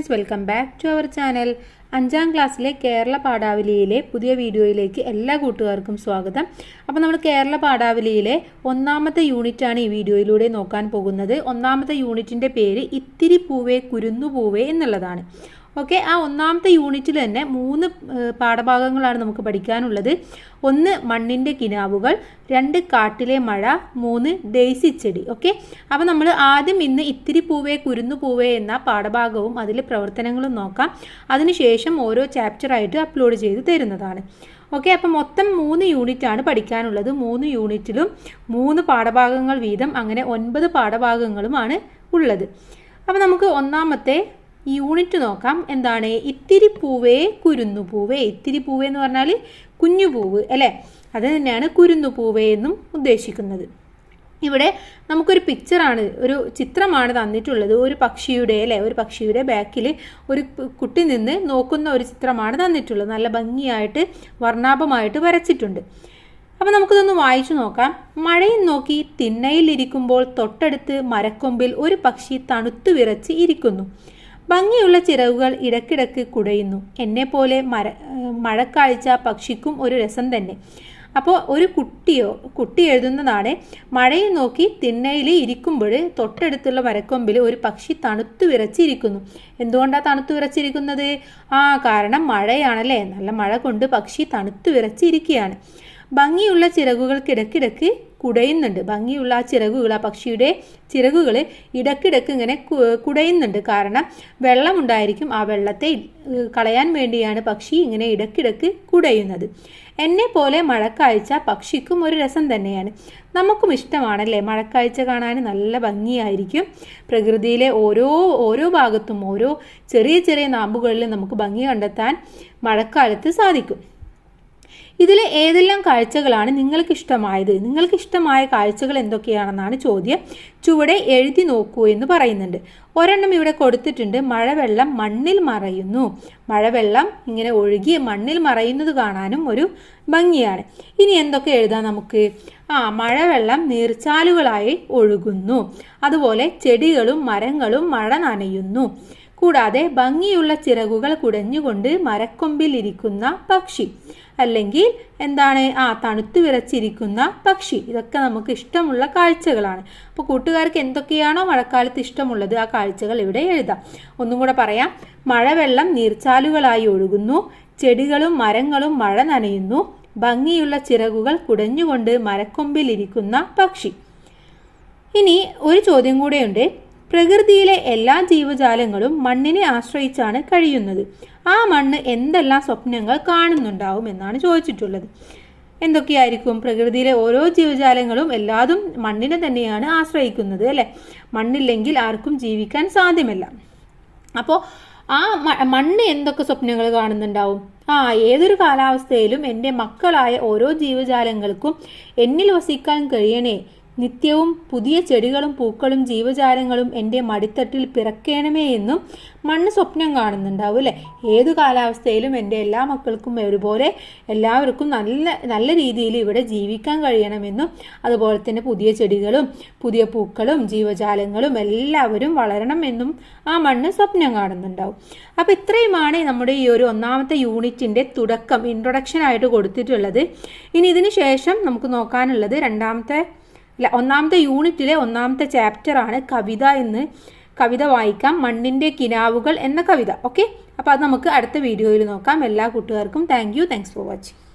Friends welcome back to our channel അഞ്ചാം ക്ലാസ്സിലെ കേരള പാഠാവലിയിലെ പുതിയ വീഡിയോയിലേക്ക് എല്ലാ കൂട്ടുകാർക്കും സ്വാഗതം. അപ്പോൾ നമ്മൾ കേരള പാഠാവലിയിലെ ഒന്നാമത്തെ യൂണിറ്റാണ് ഈ വീഡിയോയിലൂടെ നോക്കാൻ പോകുന്നത്. ഒന്നാമത്തെ യൂണിറ്റിന്റെ പേര് ഇത്തിരി പൂവേ കുരുന്നു പൂവേ എന്നുള്ളതാണ്. ഓക്കെ ആ ഒന്നാമത്തെ യൂണിറ്റിൽ തന്നെ മൂന്ന് പാഠഭാഗങ്ങളാണ് നമുക്ക് പഠിക്കാനുള്ളത്. ഒന്ന് മണ്ണിന്റെ കിനാവുകൾ രണ്ട് കാട്ടിലെ മഴ മൂന്ന് ദേശി ചെടി ഓക്കെ അപ്പോൾ നമ്മൾ ആദ്യം ഇന്ന് ഇത്തിരി പൂവേ കുരുന്നു പൂവേ എന്ന പാഠഭാഗവും അതിലെ പ്രവർത്തനങ്ങളും നോക്കാം. അതിനുശേഷം ഓരോ ചാപ്റ്ററായിട്ട് അപ്ലോഡ് ചെയ്ത് തരുന്നതാണ്. ഓക്കെ അപ്പം മൊത്തം മൂന്ന് യൂണിറ്റ് ആണ് പഠിക്കാനുള്ളത്. മൂന്ന് യൂണിറ്റിലും മൂന്ന് പാഠഭാഗങ്ങൾ വീതം അങ്ങനെ ഒൻപത് പാഠഭാഗങ്ങളുമാണ് ഉള്ളത്. അപ്പോൾ നമുക്ക് ഒന്നാമത്തെ യൂണിറ്റ് നോക്കാം. എന്താണ്? ഇത്തിരി പൂവേ കുരുന്നു പൂവേ. ഇത്തിരി പൂവേ എന്ന് പറഞ്ഞാൽ കുഞ്ഞു പൂവ് അല്ലേ? അത് തന്നെയാണ് കുരുന്നു പൂവേ എന്നും ഉദ്ദേശിക്കുന്നത്. ഇവിടെ നമുക്കൊരു പിക്ചറാണ് ഒരു ചിത്രമാണ് തന്നിട്ടുള്ളത്. ഒരു പക്ഷിയുടെ അല്ലേ? ഒരു പക്ഷിയുടെ ബാക്കിൽ ഒരു കുട്ടി നിന്ന് നോക്കുന്ന ഒരു ചിത്രമാണ് തന്നിട്ടുള്ളത്. നല്ല ഭംഗിയായിട്ട് വർണാഭമായിട്ട് വരച്ചിട്ടുണ്ട്. അപ്പോൾ നമുക്കിതൊന്ന് വായിച്ചു നോക്കാം. മഴയും നോക്കി തിണ്ണയിലിരിക്കുമ്പോൾ തൊട്ടടുത്ത് മരക്കൊമ്പിൽ ഒരു പക്ഷി തണുത്തു വിറച്ച് ഇരിക്കുന്നു. ഭംഗിയുള്ള ചിറകുകൾ ഇടക്കിടക്ക് കുടയുന്നു. എന്നെപ്പോലെ മര മഴക്കാഴ്ച പക്ഷിക്കും ഒരു രസം തന്നെ. അപ്പോൾ ഒരു കുട്ടിയോ കുട്ടി എഴുതുന്നതാണ് മഴയെ നോക്കി തിണ്ണയിൽ ഇരിക്കുമ്പോൾ തൊട്ടടുത്തുള്ള മരക്കൊമ്പിൽ ഒരു പക്ഷി തണുത്തു വിറച്ചിരിക്കുന്നു. എന്തുകൊണ്ടാണ് തണുത്തു വിറച്ചിരിക്കുന്നത്? ആ കാരണം മഴയാണല്ലേ. നല്ല മഴ കൊണ്ട് പക്ഷി തണുത്തു വിറച്ചിരിക്കുകയാണ്. ഭംഗിയുള്ള ചിറകുകൾക്കിടക്കിടക്ക് കുടയുന്നുണ്ട്. ഭംഗിയുള്ള ആ ചിറകുകൾ ആ പക്ഷിയുടെ ചിറകുകൾ ഇടക്കിടക്ക് ഇങ്ങനെ കുടയുന്നുണ്ട്. കാരണം വെള്ളമുണ്ടായിരിക്കും. ആ വെള്ളത്തെ കളയാൻ വേണ്ടിയാണ് പക്ഷി ഇങ്ങനെ ഇടക്കിടക്ക് കുടയുന്നത്. എന്നെ പോലെ മഴക്കാഴ്ച പക്ഷിക്കും ഒരു രസം തന്നെയാണ്. നമുക്കും ഇഷ്ടമാണല്ലേ? മഴക്കാഴ്ച കാണാൻ നല്ല ഭംഗിയായിരിക്കും. പ്രകൃതിയിലെ ഓരോ ഓരോ ഭാഗത്തും ഓരോ ചെറിയ ചെറിയ നാമ്പുകളിലും നമുക്ക് ഭംഗി കണ്ടെത്താൻ മഴക്കാലത്ത് സാധിക്കും. ഇതിൽ ഏതെല്ലാം കാഴ്ചകളാണ് നിങ്ങൾക്ക് ഇഷ്ടമായത് നിങ്ങൾക്ക് ഇഷ്ടമായ കാഴ്ചകൾ എന്തൊക്കെയാണെന്നാണ് ചോദ്യം. ചുവടെ എഴുതി നോക്കൂ എന്ന് പറയുന്നുണ്ട്. ഒരെണ്ണം ഇവിടെ കൊടുത്തിട്ടുണ്ട്. മഴവെള്ളം മണ്ണിൽ മറയുന്നു. മഴവെള്ളം ഇങ്ങനെ ഒഴുകി മണ്ണിൽ മറയുന്നത് കാണാനും ഒരു ഭംഗിയാണ്. ഇനി എന്തൊക്കെ എഴുതാം നമുക്ക്? ആ മഴവെള്ളം നീർച്ചാലുകളായി ഒഴുകുന്നു. അതുപോലെ ചെടികളും മരങ്ങളും മഴ നനയുന്നു. കൂടാതെ ഭംഗിയുള്ള ചിറകുകൾ കുടഞ്ഞുകൊണ്ട് മരക്കൊമ്പിൽ ഇരിക്കുന്ന പക്ഷി. അല്ലെങ്കിൽ എന്താണ്? ആ തണുത്തു വിറച്ചിരിക്കുന്ന പക്ഷി. ഇതൊക്കെ നമുക്ക് ഇഷ്ടമുള്ള കാഴ്ചകളാണ്. അപ്പോൾ കൂട്ടുകാർക്ക് എന്തൊക്കെയാണോ മഴക്കാലത്ത് ഇഷ്ടമുള്ളത് ആ കാഴ്ചകൾ ഇവിടെ എഴുതാം. ഒന്നും കൂടെ പറയാം. മഴവെള്ളം നീർച്ചാലുകളായി ഒഴുകുന്നു. ചെടികളും മരങ്ങളും മഴ നനയുന്നു. ഭംഗിയുള്ള ചിറകുകൾ കുടഞ്ഞുകൊണ്ട് മരക്കൊമ്പിൽ ഇരിക്കുന്ന പക്ഷി. ഇനി ഒരു ചോദ്യം കൂടെയുണ്ട്. പ്രകൃതിയിലെ എല്ലാ ജീവജാലങ്ങളും മണ്ണിനെ ആശ്രയിച്ചാണ് കഴിയുന്നത്. ആ മണ്ണ് എന്തെല്ലാം സ്വപ്നങ്ങൾ കാണുന്നുണ്ടാവും എന്നാണ് ചോദിച്ചിട്ടുള്ളത്. എന്തൊക്കെയായിരിക്കും പ്രകൃതിയിലെ ഓരോ ജീവജാലങ്ങളും എല്ലാതും മണ്ണിനെ തന്നെയാണ് ആശ്രയിക്കുന്നത് അല്ലേ? മണ്ണില്ലെങ്കിൽ ആർക്കും ജീവിക്കാൻ സാധ്യമല്ല. അപ്പോൾ ആ മണ്ണ് എന്തൊക്കെ സ്വപ്നങ്ങൾ കാണുന്നുണ്ടാവും? ആ ഏതൊരു കാലാവസ്ഥയിലും എന്റെ മക്കളായ ഓരോ ജീവജാലങ്ങൾക്കും എന്നിൽ വസിക്കാൻ കഴിയണേ. നിത്യവും പുതിയ ചെടികളും പൂക്കളും ജീവജാലങ്ങളും എന്റെ മടിത്തട്ടിൽ പിറക്കണമേ എന്നും മണ്ണ് സ്വപ്നം കാണുന്നുണ്ടാവും അല്ലേ? ഏത് കാലാവസ്ഥയിലും എന്റെ എല്ലാ മക്കൾക്കും ഒരുപോലെ എല്ലാവർക്കും നല്ല നല്ല രീതിയിൽ ഇവിടെ ജീവിക്കാൻ കഴിയണമെന്നും അതുപോലെ തന്നെ പുതിയ ചെടികളും പുതിയ പൂക്കളും ജീവജാലങ്ങളും എല്ലാവരും വളരണമെന്നും ആ മണ്ണ് സ്വപ്നം കാണുന്നുണ്ടാവും. അപ്പോൾ ഇത്രയുമാണ് നമ്മുടെ ഈ ഒരു ഒന്നാമത്തെ യൂണിറ്റിന്റെ തുടക്കം ഇൻട്രൊഡക്ഷൻ ആയിട്ട് കൊടുത്തിട്ടുള്ളത്. ഇനി ഇതിന് ശേഷം നമുക്ക് നോക്കാനുള്ളത് രണ്ടാമത്തെ ഒന്നാമത്തെ യൂണിറ്റിലെ ഒന്നാമത്തെ ചാപ്റ്ററാണ് കവിത എന്ന്. കവിത വായിക്കാം. മണ്ണിന്റെ കിനാവുകൾ എന്ന കവിത. ഓക്കെ അപ്പോൾ അത് നമുക്ക് അടുത്ത വീഡിയോയിൽ നോക്കാം. എല്ലാ കൂട്ടുകാർക്കും thank you thanks for watching